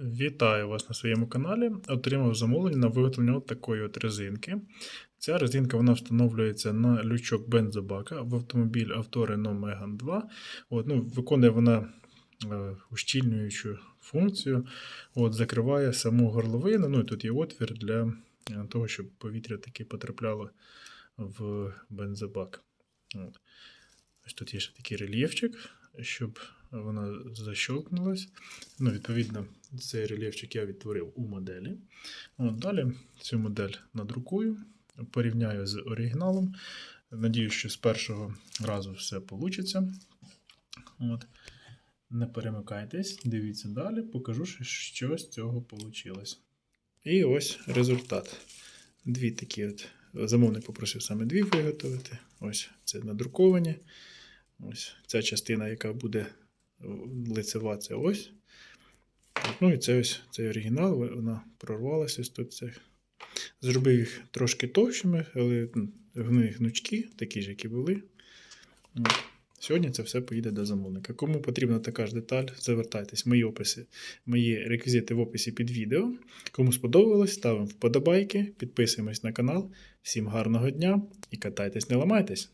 Вітаю вас на своєму каналі. Отримав замовлення на виготовлення от такої от резинки. Ця резинка вона встановлюється на лючок бензобака в автомобіль авто Renault Megane 2. От, ну, виконує вона е, ущільнюючу функцію, от, закриває саму горловину. Ну і тут є отвір для е, того, щоб повітря таки потрапляло в бензобак. От. Ось тут є ще такий рельєфчик, щоб вона защелкнулась. Ну, відповідно, цей рельєфчик я відтворив у моделі. От, далі цю модель надрукую, порівняю з оригіналом. Надіюсь, що з першого разу все вийде. От. Не перемикайтесь, дивіться далі, покажу, що- з цього вийшло. І ось результат. Дві такі от. Замовник попросив саме дві виготовити. Ось це надруковані. Ось ця частина, яка буде лицева, це ось. Ну і це ось цей оригінал, вона прорвалася ось тут. Зробив їх трошки товщими, але ну, вони гнучкі, такі ж, які були. От. Сьогодні це все поїде до замовника. Кому потрібна така ж деталь, завертайтесь. Мої описи, мої реквізити в описі під відео. Кому сподобалось, ставимо вподобайки, підписуємось на канал. Всім гарного дня і катайтесь, не ламайтесь!